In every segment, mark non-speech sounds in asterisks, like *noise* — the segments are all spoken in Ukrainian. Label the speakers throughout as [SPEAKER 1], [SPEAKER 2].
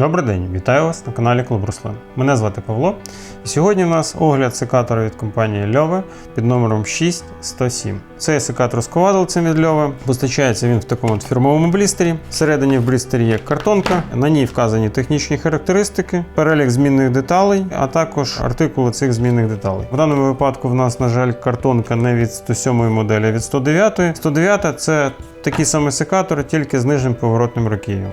[SPEAKER 1] Добрий день, вітаю вас на каналі Клуб Руслан. Мене звати Павло. І сьогодні в нас огляд секатора від компанії Льове під номером 6107. Це секатор з ковадолцем від Льове. Постачається він в такому от фірмовому блістері. Всередині в блістері є картонка, на ній вказані технічні характеристики, перелік змінних деталей, а також артикули цих змінних деталей. В даному випадку в нас, на жаль, картонка не від 107 моделі, а від 109. 109 це такий самий секатор, тільки з нижнім поворотним руків'ям.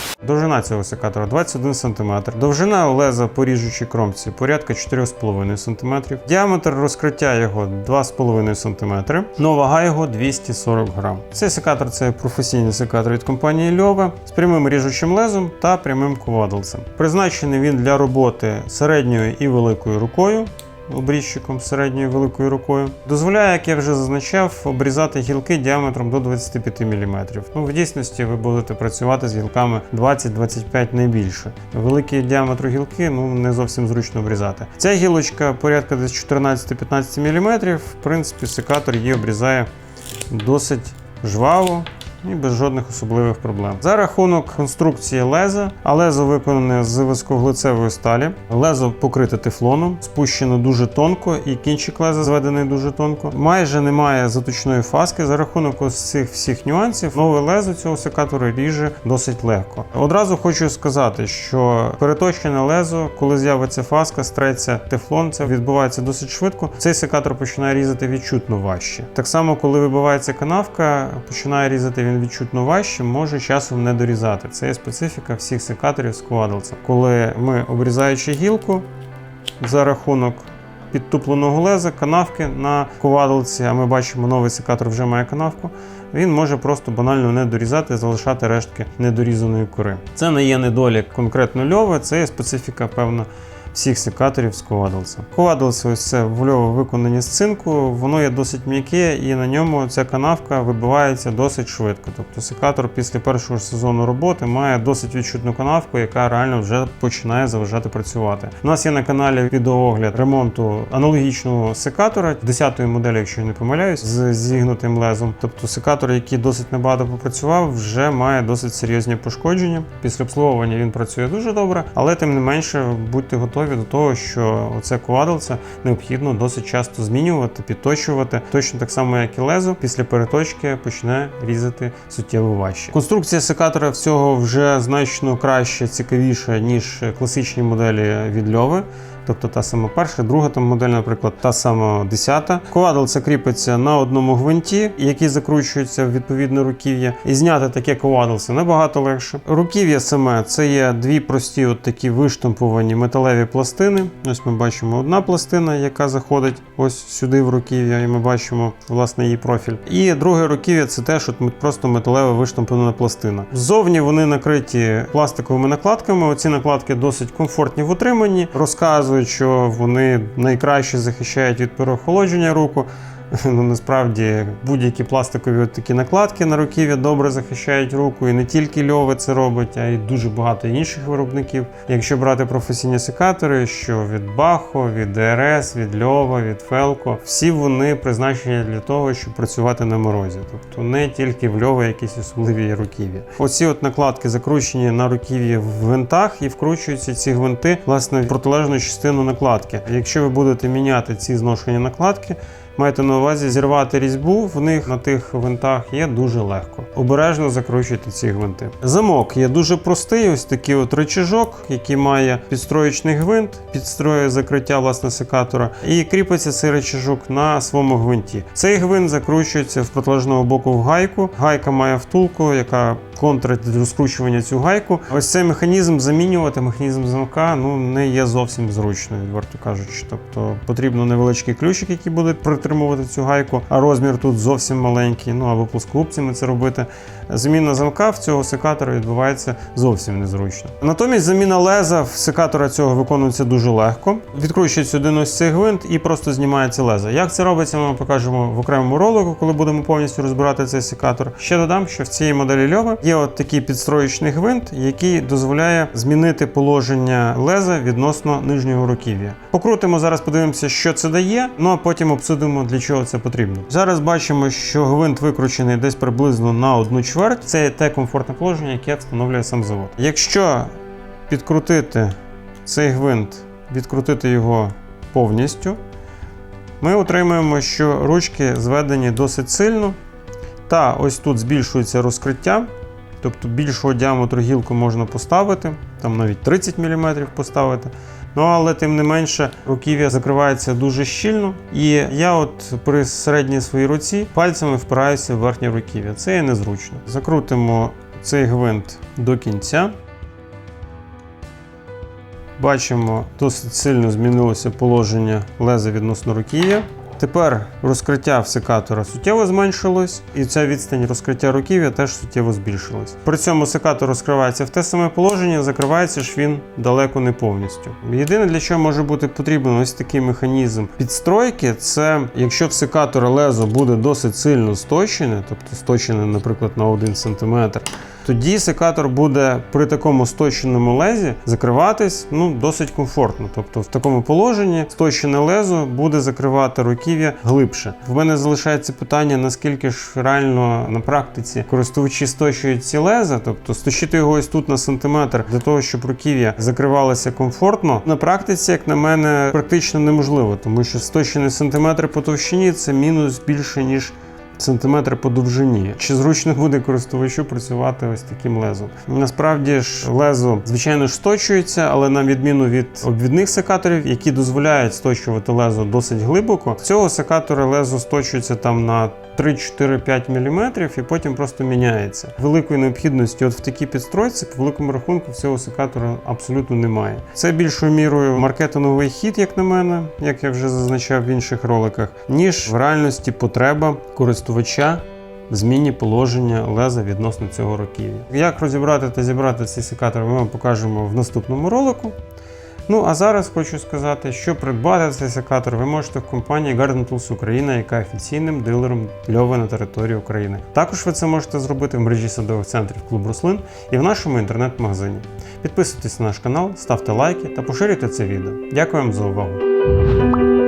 [SPEAKER 1] Довжина цього секатора 21 см. Довжина леза по ріжучій кромці порядка 4,5 см. Діаметр розкриття його 2,5 см. Ну, вага його 240 грам. Цей секатор це професійний секатор від компанії Льова з прямим ріжучим лезом та прямим ковадолцем. Призначений він для роботи середньою і великою рукою обрізчиком середньою великою рукою. Дозволяє, як я вже зазначав, обрізати гілки діаметром до 25 мм. Ну, в дійсності ви будете працювати з гілками 20-25 не більше. Великі діаметру гілки ну, не зовсім зручно обрізати. Ця гілочка порядка десь 14-15 мм. В принципі, секатор її обрізає досить жваво і без жодних особливих проблем. За рахунок конструкції леза, а лезо виконане з високоглицевої сталі, лезо покрите тефлоном, спущено дуже тонко, і кінчик леза зведений дуже тонко. Майже немає заточної фаски. За рахунок ось цих всіх нюансів, нове лезо цього секатора ріже досить легко. Одразу хочу сказати, що переточене лезо, коли з'явиться фаска, стреться тефлон, це відбувається досить швидко. Цей секатор починає різати відчутно важче. Так само, коли вибивається канавка, починає різати він відчутно важче, може часом не дорізати. Це є специфіка всіх секаторів квадлцем. Коли ми обрізаючи гілку за рахунок підтупленого леза, канавки на ковадлці, а ми бачимо, новий секатор вже має канавку. Він може просто банально не дорізати, залишати рештки недорізаної кори. Це не є недолік конкретно льови, це є специфіка певна всіх секаторів з ковадлця. Ковадлце ось це в льово виконані з цинку, воно є досить м'яке і на ньому ця канавка вибивається досить швидко. Тобто секатор після першого сезону роботи має досить відчутну канавку, яка реально вже починає заважати працювати. У нас є на каналі відеоогляд ремонту аналогічного секатора 10-ї моделі, якщо я не помиляюсь, з зігнутим лезом. Тобто секатор, який досить небагато попрацював, вже має досить серйозні пошкодження. Після обслуговування він працює дуже добре, але тим не менше будьте готові до того, що оце ковадолце необхідно досить часто змінювати, підточувати. Точно так само, як і лезо, після переточки почне різати суттєво важче. Конструкція секатора всього вже значно краще, цікавіша, ніж класичні моделі від Льови. Тобто та сама перша, друга там модель, наприклад, та сама десята. Ковадл це кріпиться на одному гвинті, який закручується в відповідне руків'я. І зняти таке ковадл це набагато легше. Руків'я саме це є дві прості, от такі виштамповані металеві пластини. Ось ми бачимо одна пластина, яка заходить ось сюди в руків'я, і ми бачимо власне її профіль. І друге руків'я це теж от просто металева виштампована пластина. Ззовні вони накриті пластиковими накладками. Оці накладки досить комфортні в утриманні. Розказують, що вони найкраще захищають від переохолодження руку. *laughs* Ну, насправді будь-які пластикові такі накладки на руків'я добре захищають руку, і не тільки льове це робить, а й дуже багато інших виробників. Якщо брати професійні секатори, що від Бахо, від ДРС, від Льова, від Фелко, всі вони призначені для того, щоб працювати на морозі. Тобто не тільки в льове якісь особливі руків'я. Оці от накладки закручені на руків'я в гвинтах і вкручуються ці гвинти власне в протилежну частину накладки. Якщо ви будете міняти ці зношені накладки, Майте на увазі зірвати різьбу в них на тих гвинтах є дуже легко. Обережно закручуйте ці гвинти. Замок є дуже простий, ось такий от рычажок, який має підстроєчний гвинт, підстроює закриття власне секатора, і кріпиться цей рычажок на своєму гвинті. Цей гвинт закручується в протилежного боку в гайку. Гайка має втулку, яка контрить розкручування цю гайку. Ось цей механізм замінювати, механізм замка ну не є зовсім зручно, відверто кажучи. Тобто потрібно невеличкий ключик, який буде притримувати цю гайку, а розмір тут зовсім маленький, ну або плоскогубцями це робити. Заміна замка в цього секатора відбувається зовсім незручно. Натомість заміна леза в секатора цього виконується дуже легко. Відкручується один ось цей гвинт і просто знімається лезо. Як це робиться, ми покажемо в окремому ролику, коли будемо повністю розбирати цей секатор. Ще додам, що в цій моделі Льова є от такий підстроєчний гвинт, який дозволяє змінити положення леза відносно нижнього руків'я. Покрутимо зараз, подивимося, що це дає, ну а потім обсудимо, для чого це потрібно. Зараз бачимо, що гвинт викручений десь приблизно на одну чверть. Це те комфортне положення, яке встановлює сам завод. Якщо підкрутити цей гвинт, відкрутити його повністю, ми отримуємо, що ручки зведені досить сильно. Та ось тут збільшується розкриття, тобто більшого діаметру гілку можна поставити, там навіть 30 мм поставити. Ну, але тим не менше, руків'я закривається дуже щільно. І я от при середній своїй руці пальцями впираюся в верхнє руків'я. Це є незручно. Закрутимо цей гвинт до кінця. Бачимо, досить сильно змінилося положення леза відносно руків'я. Тепер розкриття в секатора суттєво зменшилось, і ця відстань розкриття руків'я теж суттєво збільшилась. При цьому секатор розкривається в те саме положення, закривається ж він далеко не повністю. Єдине, для чого може бути потрібен ось такий механізм підстройки, це якщо в секатора лезо буде досить сильно сточене, тобто сточене, наприклад, на 1 см, тоді секатор буде при такому сточеному лезі закриватись ну, досить комфортно. Тобто в такому положенні сточене лезо буде закривати руків'я глибше. В мене залишається питання, наскільки ж реально на практиці користувачі сточують ці леза, тобто сточити його ось тут на сантиметр для того, щоб руків'я закривалося комфортно. На практиці, як на мене, практично неможливо, тому що сточені сантиметри по товщині це мінус більше ніж сантиметри по довжині. Чи зручно буде користувачу працювати ось таким лезом? Насправді ж лезо, звичайно ж, сточується, але на відміну від обвідних секаторів, які дозволяють сточувати лезо досить глибоко, цього секатора лезо сточується там на 3-4-5 мм і потім просто міняється. Великої необхідності от в такій підстройці, по великому рахунку, цього секатора абсолютно немає. Це більшою мірою маркетинговий хід, як на мене, як я вже зазначав в інших роликах, ніж в реальності потреба користувача. в Зміні положення леза відносно цього руків'я. Як розібрати та зібрати цей секатор, ми вам покажемо в наступному ролику. Ну а зараз хочу сказати, що придбати цей секатор ви можете в компанії Garden Tools Україна, яка офіційним дилером льови на території України. Також ви це можете зробити в мережі садових центрів клуб Руслин і в нашому інтернет-магазині. Підписуйтесь на наш канал, ставте лайки та поширюйте це відео. Дякую вам за увагу!